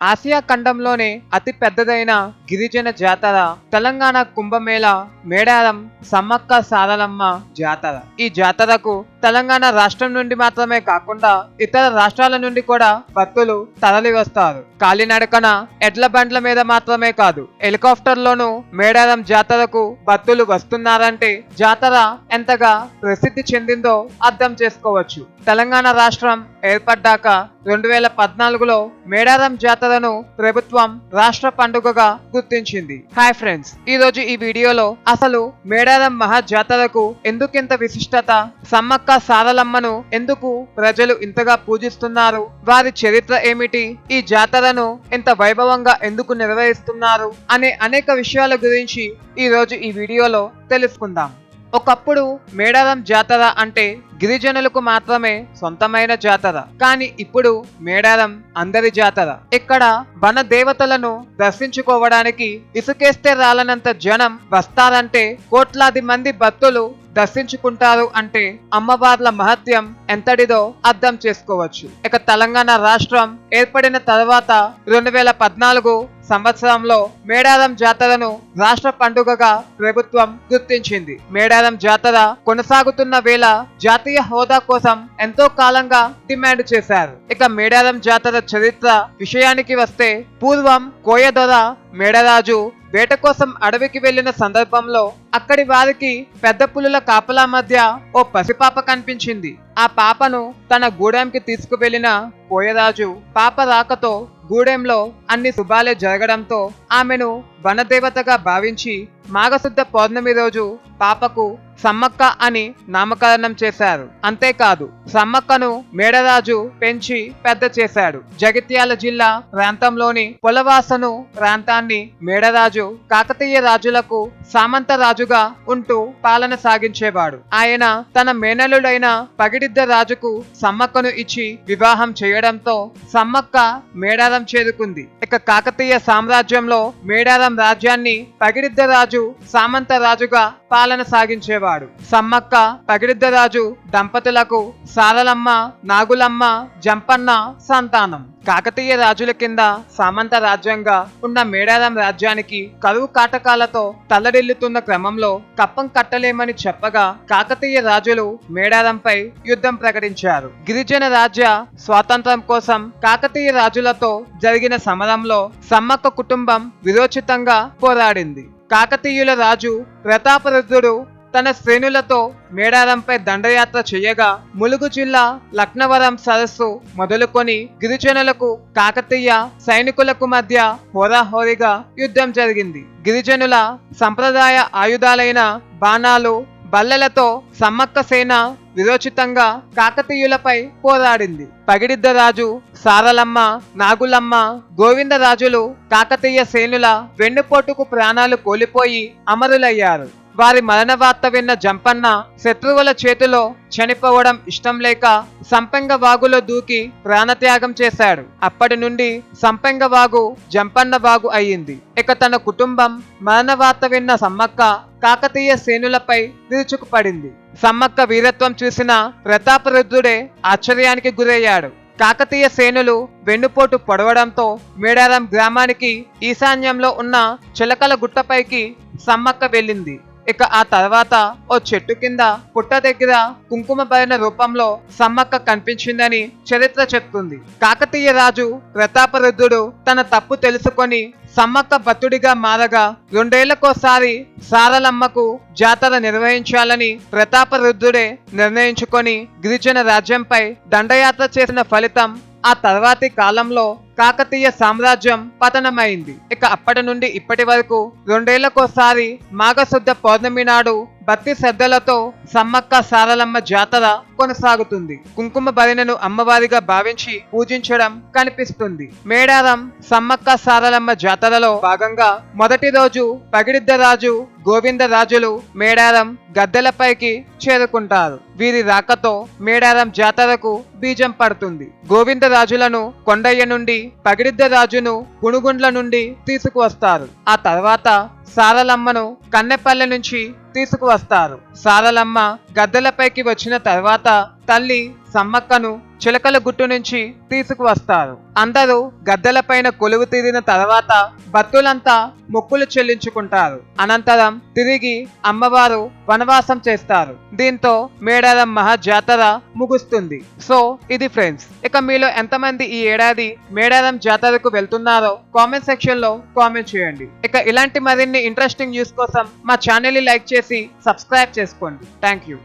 Asia ఖండంలోనే అతి పెద్దదైన గిరిజన జాతర తెలంగాణ కుంభమేళ మేడారం సమ్మక్క సారలమ్మ జాతర. ఈ జాతరకు తెలంగాణ రాష్ట్రం నుండి మాత్రమే కాకుండా ఇతర రాష్ట్రాల నుండి కూడా భక్తులు తరలి వస్తారు. కాలినడకన ఎడ్ల బండ్ల మీద మాత్రమే కాదు హెలికాప్టర్లోనూ మేడారం జాతరకు భక్తులు వస్తున్నారంటే జాతర ఎంతగా ప్రసిద్ధి చెందిందో అర్థం చేసుకోవచ్చు. తెలంగాణ రాష్ట్రం ఏర్పడ్డాక రెండు వేల పద్నాలుగులో మేడారం జాతరను ప్రభుత్వం రాష్ట్ర పండుగగా గుర్తించింది. హాయ్ ఫ్రెండ్స్ ఈ రోజు ఈ వీడియోలో అసలు మేడారం మహా జాతరకు ఎందుకింత విశిష్టత సమ్మక్క సారలమ్మను ఎందుకు ప్రజలు ఇంతగా పూజిస్తున్నారు? వారి చరిత్ర ఏమిటి? ఈ జాతరను ఇంత వైభవంగా ఎందుకు నిర్వహిస్తున్నారు? అనే అనేక విషయాల గురించి ఈరోజు ఈ వీడియోలో తెలుసుకుందాం. ఒకప్పుడు మేడారం జాతర అంటే గిరిజనులకు మాత్రమే సొంతమైన జాతర. కానీ ఇప్పుడు మేడారం అందరి జాతర. ఇక్కడ వన దేవతలను దర్శించుకోవడానికి ఇసుకేస్తే రాలనంత జనం వస్తారంటే కోట్లాది మంది భక్తులు దర్శించుకుంటారు అంటే అమ్మవార్ల మహత్యం ఎంతటిదో అర్థం చేసుకోవచ్చు. ఇక తెలంగాణ రాష్ట్రం ఏర్పడిన తర్వాత రెండు వేల పద్నాలుగు సంవత్సరంలో మేడారం జాతరను రాష్ట్ర పండుగగా ప్రభుత్వం గుర్తించింది. మేడారం జాతర కొనసాగుతున్న వేళ జాతీయ హోదా కోసం ఎంతో కాలంగా డిమాండ్ చేశారు. ఇక మేడారం జాతర చరిత్ర విషయానికి వస్తే పూర్వం కోయదొర మేడరాజు వేట కోసం అడవికి వెళ్ళిన సందర్భంలో అక్కడి వారికి పెద్ద పులుల కాపలా మధ్య ఓ పసిపాప కనిపించింది. ఆ పాపను తన గూడెంకి తీసుకువెళ్ళిన కోయరాజు పాప రాకతో గూడెంలో అన్ని శుభాలే జరగడంతో ఆమెను వనదేవతగా భావించి మాఘశుద్ధ పౌర్ణమి రోజు పాపకు సమ్మక్క అని నామకరణం చేశారు. అంతేకాదు సమ్మక్కను మేడరాజు పెంచి పెద్ద చేశాడు. జగిత్యాల జిల్లా ప్రాంతంలోని పులవాసను ప్రాంతాన్ని మేడరాజు కాకతీయ రాజులకు సామంత రాజుగా ఉంటూ పాలన సాగించేవాడు. ఆయన తన మేనలుడైన పగిడిద్ద రాజుకు సమ్మక్కను ఇచ్చి వివాహం చేయడంతో సమ్మక్క మేడారం చేరుకుంది. ఇక కాకతీయ సామ్రాజ్యంలో మేడారం రాజ్యాన్ని పగిడిద్ద రాజు సామంత రాజుగా పాలన సాగించేవాడు. సమ్మక్క పగిడిద్దరాజు దంపతులకు సారలమ్మ నాగులమ్మ జంపన్న సంతానం. కాకతీయ రాజుల కింద సామంత రాజ్యంగా ఉన్న మేడారం రాజ్యానికి కరువు కాటకాలతో తల్లడిల్లుతున్న క్రమంలో కప్పం కట్టలేమని చెప్పగా కాకతీయ రాజులు మేడారంపై యుద్ధం ప్రకటించారు. గిరిజన రాజ్య స్వాతంత్రం కోసం కాకతీయ రాజులతో జరిగిన సమరంలో సమ్మక్క కుటుంబం విరోచితంగా పోరాడింది. కాకతీయుల రాజు ప్రతాపరుద్రుడు తన శ్రేణులతో మేడారంపై దండయాత్ర చేయగా ములుగు జిల్లా లక్నవరం సరస్సు మొదలుకొని గిరిజనులకు కాకతీయ సైనికులకు మధ్య హోరాహోరీగా యుద్ధం జరిగింది. గిరిజనుల సంప్రదాయ ఆయుధాలైన బాణాలు బల్లెలతో సమ్మక్క సేన విరోచితంగా కాకతీయులపై పోరాడింది. పగిడిద్దరాజు సారలమ్మ నాగులమ్మ గోవిందరాజులు కాకతీయ సేనుల వెన్నుపోటుకు ప్రాణాలు కోల్పోయి అమరులయ్యారు. వారి మరణ వార్త విన్న జంపన్న శత్రువుల చేతిలో చనిపోవడం ఇష్టం లేక సంపెంగ వాగులో దూకి ప్రాణత్యాగం చేశాడు. అప్పటి నుండి సంపెంగ వాగు జంపన్న వాగు అయ్యింది. ఇక తన కుటుంబం మరణ వార్త విన్న సమ్మక్క కాకతీయ సేనులపై విరుచుకుపడింది. సమ్మక్క వీరత్వం చూసిన ప్రతాపరుద్రుడే ఆశ్చర్యానికి గురయ్యాడు. కాకతీయ సేనులు వెన్నుపోటు పొడవడంతో మేడారం గ్రామానికి ఈశాన్యంలో ఉన్న చిలకల గుట్టపైకి సమ్మక్క వెళ్ళింది. ఇక ఆ తర్వాత ఓ చెట్టు కింద పుట్ట దగ్గర కుంకుమ భరణ రూపంలో సమ్మక్క కనిపించిందని చరిత్ర చెప్తుంది. కాకతీయ రాజు ప్రతాపరుద్రుడు తన తప్పు తెలుసుకొని సమ్మక్క భక్తుడిగా మారగా రెండేళ్ళకోసారి సారలమ్మకు జాతర నిర్వహించాలని ప్రతాపరుద్రుడే నిర్ణయించుకొని గిరిజన రాజ్యంపై దండయాత్ర చేసిన ఫలితం ఆ తర్వాతి కాలంలో కాకతీయ సామ్రాజ్యం పతనమైంది. ఇక అప్పటి నుండి ఇప్పటి వరకు రెండేళ్ళకోసారి మాఘశుద్ధ పౌర్ణమి నాడు భక్తి శ్రద్ధలతో సమ్మక్క సారలమ్మ జాతర కొనసాగుతుంది. కుంకుమ భరిణను అమ్మవారిగా భావించి పూజించడం కనిపిస్తుంది. మేడారం సమ్మక్క సారలమ్మ జాతరలో భాగంగా మొదటి రోజు పగిడిద్దరాజు గోవిందరాజులు మేడారం గద్దెలపైకి చేరుకుంటారు. వీరి రాకతో మేడారం జాతరకు బీజం పడుతుంది. గోవిందరాజులను కొండయ్య నుండి పగిడిద్దరాజును గుణుగుండ్ల నుండి తీసుకువస్తారు. ఆ తర్వాత సారలమ్మను కన్నెపల్లె నుంచి తీసుకువస్తారు. సారలమ్మ గద్దెలపైకి వచ్చిన తర్వాత తల్లి సమ్మక్కను చిలకల గుట్టు నుంచి తీసుకువస్తారు. అందరూ గద్దెలపైన కొలువు తీరిన తర్వాత భక్తులంతా మొక్కులు చెల్లించుకుంటారు. అనంతరం తిరిగి అమ్మవారు వనవాసం చేస్తారు. దీంతో మేడారం మహా జాతర ముగుస్తుంది. సో ఇది ఫ్రెండ్స్ ఇక మీలో ఎంతమంది ఈ ఏడాది మేడారం జాతరకు వెళ్తున్నారో కామెంట్ సెక్షన్లో కామెంట్ చేయండి. ఇక ఇలాంటి మరిన్ని ఇంట్రెస్టింగ్ న్యూస్ కోసం మా ఛానల్ని లైక్ చేసి సబ్స్క్రైబ్ చేసుకోండి. Thank you.